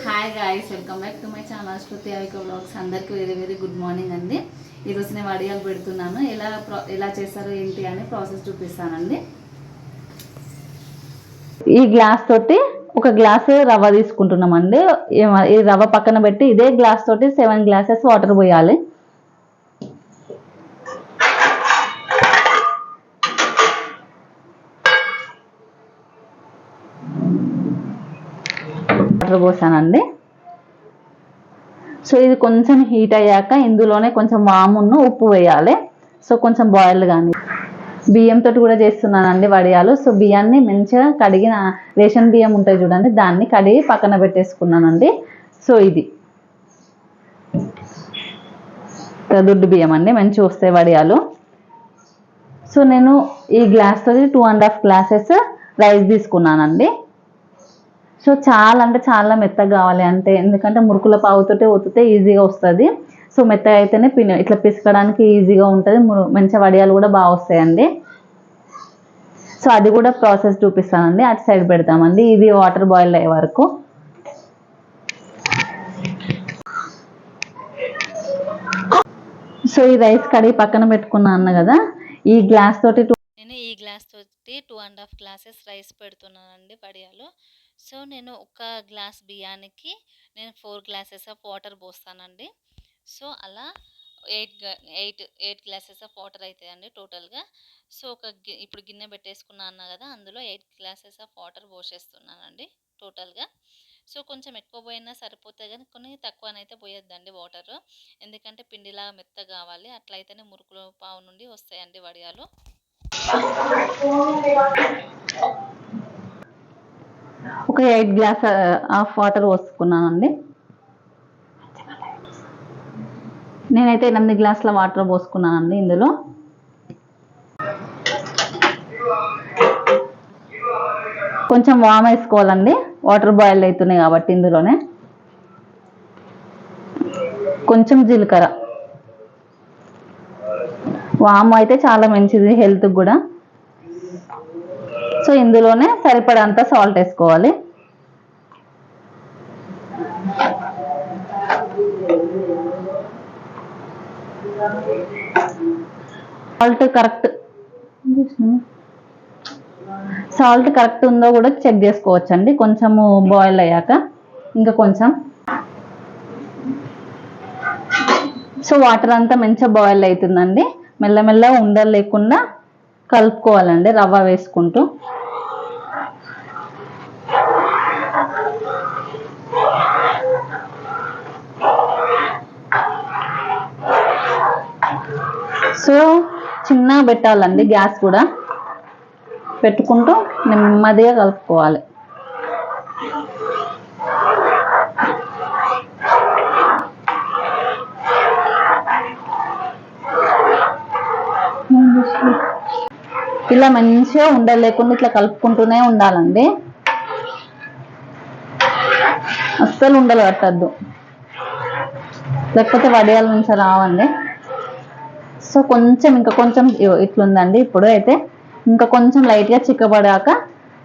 Hi guys welcome back to my channel Shruti Avika blogs అందరికీ very very good morning అండి. ఈరోజు నేను వడియాలు పెడుతున్నాను. ఎలా ఎలా చేస్తారు ఏంటి అని ప్రాసెస్ చూపిస్తానండి. ఈ గ్లాస్ తోటి ఒక గ్లాస్ రవ్వ తీసుకుంటున్నామండి. ఈ రవ్వ పక్కన పెట్టి ఇదే గ్లాస్ తోటి సెవెన్ గ్లాసెస్ వాటర్ పోయాలి. వాటర్ పోసానండి. సో ఇది కొంచెం హీట్ అయ్యాక ఇందులోనే కొంచెం వామును ఉప్పు వేయాలి. సో కొంచెం బాయిల్డ్ కానీ బియ్యంతో కూడా చేస్తున్నానండి వడియాలు. సో బియ్యాన్ని మంచిగా కడిగిన రేషన్ బియ్యం ఉంటాయి చూడండి దాన్ని కడిగి పక్కన పెట్టేసుకున్నానండి. సో ఇది. దుడ్డు బియ్యం అండి మంచిగా వస్తాయి వడియాలు. సో నేను ఈ glass two and half glasses rice తీసుకున్నానండి. సో చాలా అంటే చాలా మెత్తగా కావాలి అంటే ఎందుకంటే మురుకుల పావుతోటే ఒత్తితే ఈజీగా వస్తుంది. సో మెత్తగా అయితేనే పిని ఇట్లా పిసకడానికి ఈజీగా ఉంటుంది. మురు వడియాలు కూడా బాగా వస్తాయండి. సో అది కూడా ప్రాసెస్ చూపిస్తానండి. అటు సైడ్ పెడతామండి. ఇది వాటర్ బాయిల్ అయ్యే వరకు. సో ఈ రైస్ కడిగి పక్కన పెట్టుకున్నా అన్న కదా ఈ గ్లాస్ తోటి నేను ఈ గ్లాస్ తోటి two and half glasses rice పెడుతున్నానండి వడియాలు. సో నేను ఒక గ్లాస్ బియ్యానికి నేను ఫోర్ గ్లాసెస్ ఆఫ్ వాటర్ పోస్తానండి. సో అలా eight eight eight glasses of water అవుతాయండి టోటల్గా. సో ఒక గి ఇప్పుడు గిన్నె పెట్టేసుకున్నా అన్నా కదా అందులో ఎయిట్ గ్లాసెస్ ఆఫ్ వాటర్ పోసేస్తున్నానండి టోటల్గా. సో కొంచెం ఎక్కువ పోయినా సరిపోతే కానీ కొన్ని తక్కువనైతే పోయొద్దండి వాటర్. ఎందుకంటే పిండిలాగా మెత్త కావాలి అట్లయితేనే మురుకులు పావు నుండి వస్తాయండి వడియాలు. ఒక ఎయిట్ గ్లాస్ హాఫ్ వాటర్ పోసుకున్నానండి. నేనైతే ఎనిమిది గ్లాసుల వాటర్ పోసుకున్నానండి ఇందులో. కొంచెం వామ్ వేసుకోవాలండి. వాటర్ బాయిల్ అవుతున్నాయి కాబట్టి ఇందులోనే. కొంచెం జీలకర్ర. వాము అయితే చాలా మంచిది హెల్త్ కూడా. సో ఇందులోనే సరిపడంత సాల్ట్ వేసుకోవాలి. సాల్ట్ కరెక్ట్ సాల్ట్ కరెక్ట్ ఉందో కూడా చెక్ చేసుకోవచ్చండి. కొంచెము బాయిల్ అయ్యాక ఇంకా కొంచెం. సో వాటర్ అంతా మంచిగా బాయిల్ అవుతుందండి. మెల్లమెల్ల ఉండలు లేకుండా కలుపుకోవాలండి రవ్వ వేసుకుంటూ. సో చిన్నగా పెట్టాలండి గ్యాస్ కూడా. పెట్టుకుంటూ నెమ్మదిగా కలుపుకోవాలి. ఇలా మంచిగా ఉండలేకుండా ఇట్లా కలుపుకుంటూనే ఉండాలండి. అస్సలు ఉండలు కట్టద్దు లేకపోతే వడియాల నుంచి రావండి. సో కొంచెం ఇంకా కొంచెం ఇట్లుందండి ఇప్పుడు అయితే. ఇంకా కొంచెం లైట్గా చిక్కబడాక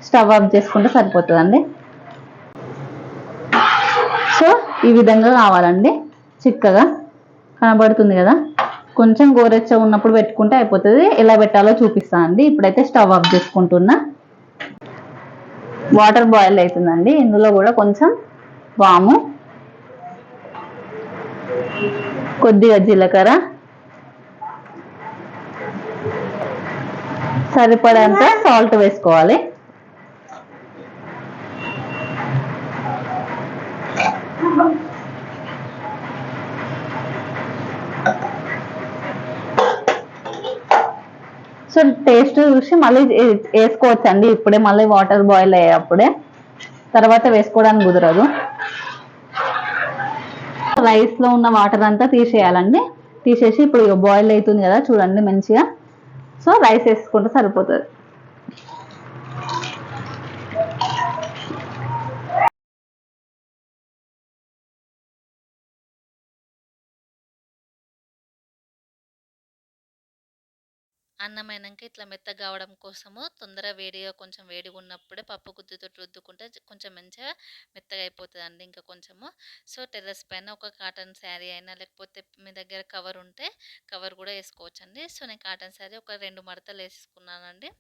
స్టవ్ ఆఫ్ చేసుకుంటే సరిపోతుందండి. సో ఈ విధంగా కావాలండి. చిక్కగా కనబడుతుంది కదా. కొంచెం గోరెచ్చ ఉన్నప్పుడు పెట్టుకుంటే అయిపోతుంది. ఎలా పెట్టాలో చూపిస్తానండి ఇప్పుడైతే స్టవ్ ఆఫ్ చేసుకుంటున్నా. వాటర్ బాయిల్ అవుతుందండి. ఇందులో కూడా కొంచెం వాము కొద్దిగా జీలకర్ర సరిపడంత సాల్ట్ వేసుకోవాలి. సో టేస్ట్ చూసి మళ్ళీ వేసుకోవచ్చు వేసుకోవచ్చండి. ఇప్పుడే మళ్ళీ వాటర్ బాయిల్ అయ్యేటప్పుడే తర్వాత వేసుకోవడానికి కుదరదు. రైస్లో ఉన్న వాటర్ అంతా తీసేయాలండి. తీసేసి ఇప్పుడు బాయిల్ అవుతుంది కదా చూడండి మంచిగా. సో రైస్ వేసుకుంటే సరిపోతుంది. అన్నం అయినాక ఇట్లా మెత్తగా కావడం కోసము తొందర వేడిగా కొంచెం వేడిగా ఉన్నప్పుడే పప్పు గుత్తితో రుద్దుకుంటే కొంచెం మంచిగా మెత్తగా అయిపోతుందండి ఇంకా కొంచెము. సో టెర్రస్ పైన ఒక కాటన్ శారీ అయినా లేకపోతే మీ దగ్గర కవర్ ఉంటే కవర్ కూడా వేసుకోవచ్చండి. సో నేను కాటన్ శారీ ఒక రెండు మడతలు వేసుకున్నానండి.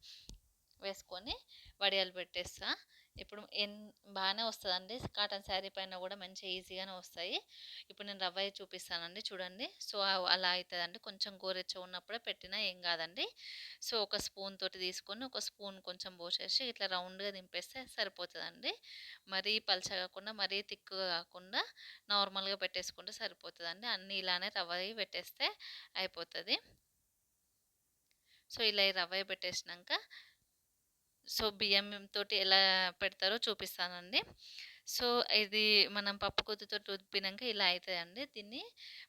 వేసుకొని వడియాలు పెట్టేస్తా. ఇప్పుడు ఎన్ బాగానే వస్తుందండి. కాటన్ శారీ పైన కూడా మంచిగా ఈజీగానే వస్తాయి. ఇప్పుడు నేను రవ్వ చూపిస్తానండి చూడండి. సో అలా అవుతుందండి కొంచెం గోరెచ్చ ఉన్నప్పుడే పెట్టినా ఏం కాదండి. సో ఒక స్పూన్ తోటి తీసుకొని ఒక స్పూన్ కొంచెం పోసేసి ఇట్లా రౌండ్గా దింపేస్తే సరిపోతుందండి. మరీ పలచ కాకుండా మరీ తిక్కుగా కాకుండా నార్మల్గా పెట్టేసుకుంటే సరిపోతుందండి. అన్నీ ఇలానే రవ్వ పెట్టేస్తే అయిపోతుంది. సో ఇలా ఈ రవ్వ పెట్టేసినాక సో బియ్యం తోటి ఎలా పెడతారో చూపిస్తానండి. సో ఇది మనం పప్పు కొద్దితో ఇలా అవుతుందండి దీన్ని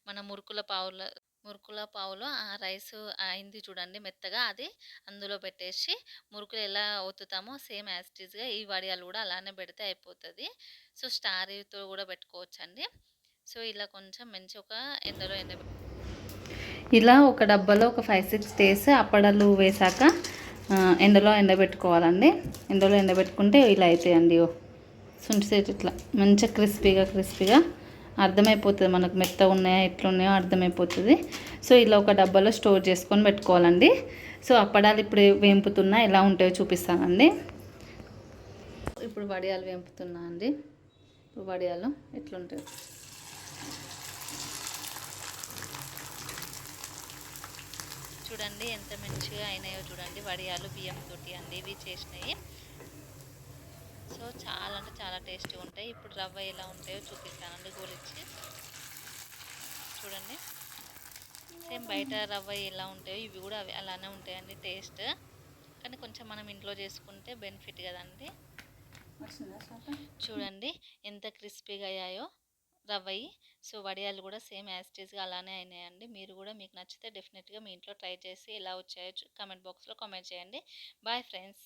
మన మురుకుల పావుల మురుకుల పావులో ఆ రైస్ అయింది చూడండి మెత్తగా. అది అందులో పెట్టేసి మురుకులు ఎలా ఒత్తుతామో సేమ్ యాస్టీస్గా ఈ వడియాలు కూడా అలానే పెడితే అయిపోతుంది. సో స్టారీతో కూడా పెట్టుకోవచ్చండి. సో ఇలా కొంచెం మంచి ఒక ఎండలో ఎండ ఇలా ఒక డబ్బాలో ఒక ఫైవ్ సిక్స్ డేస్ అప్పడాలు వేసాక ఎండలో ఎండబెట్టుకోవాలండి. ఎండలో ఎండబెట్టుకుంటే ఇలా అవుతాయండి ఓ సుంటి ఇట్లా. మంచిగా క్రిస్పీగా క్రిస్పీగా అర్థమైపోతుంది మనకు మెత్త ఉన్నాయా ఎట్లున్నాయో అర్థమైపోతుంది. సో ఇలా ఒక డబ్బాలో స్టోర్ చేసుకొని పెట్టుకోవాలండి. సో అప్పడాలు ఇప్పుడు వేంపుతున్నా ఎలా ఉంటాయో చూపిస్తానండి. ఇప్పుడు వడియాలు వేంపుతున్నా అండి. ఇప్పుడు వడియాలు ఎట్లుంటాయి. చూడండి ఎంత మంచిగా అయినాయో చూడండి. వడియాలు బియ్యం తోటి అండి ఇవి చేసినాయి సో చాలా అంటే చాలా టేస్టీగా ఉంటాయి. ఇప్పుడు రవ్వ ఎలా ఉంటాయో చూపిస్తానండి గోలిచ్చి. చూడండి. సేమ్ బయట రవ్వ ఎలా ఉంటాయో ఇవి కూడా అవి అలానే ఉంటాయండి టేస్ట్. కానీ కొంచెం మనం ఇంట్లో చేసుకుంటే బెనిఫిట్ కదండి. చూడండి ఎంత క్రిస్పీగా అయ్యాయో రవ్వయి. సో వడియాలు కూడా సేమ్ యాస్టీస్గా అలానే అయినాయండి. మీరు కూడా మీకు నచ్చితే డెఫినెట్గా మీ ఇంట్లో ట్రై చేసి ఎలా వచ్చాయో కమెంట్ బాక్స్లో కామెంట్ చేయండి. Bye friends.